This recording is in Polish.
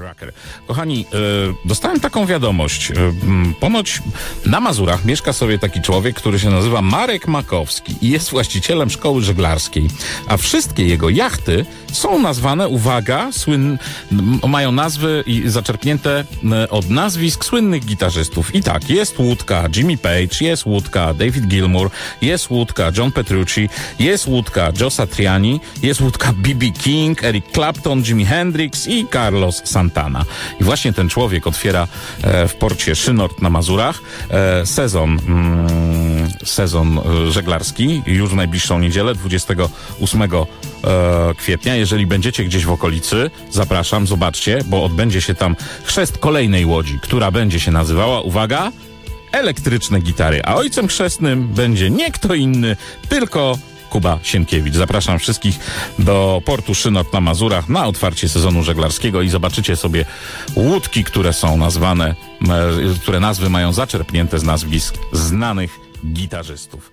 Racker. Kochani, e, dostałem taką wiadomość. E, ponoć na Mazurach mieszka sobie taki człowiek, który się nazywa Marek Makowski i jest właścicielem szkoły żeglarskiej. A wszystkie jego jachty są nazwane, uwaga, słyn, mają nazwy i zaczerpnięte m, od nazwisk słynnych gitarzystów. I tak, jest łódka Jimmy Page, jest łódka David Gilmour, jest łódka John Petrucci, jest łódka Joe Satriani, jest łódka B.B. King, Eric Clapton, Jimi Hendrix i Carlos Santana. I właśnie ten człowiek otwiera e, w porcie Szynort na Mazurach e, sezon, mm, sezon e, żeglarski już w najbliższą niedzielę, 28 e, kwietnia. Jeżeli będziecie gdzieś w okolicy, zapraszam, zobaczcie, bo odbędzie się tam chrzest kolejnej łodzi, która będzie się nazywała, uwaga, elektryczne gitary, a ojcem chrzestnym będzie nie kto inny, tylko Kuba Sienkiewicz. Zapraszam wszystkich do portu Szynot na Mazurach na otwarcie sezonu żeglarskiego i zobaczycie sobie łódki, które są nazwane, e, które nazwy mają zaczerpnięte z nazwisk znanych gitarzystów.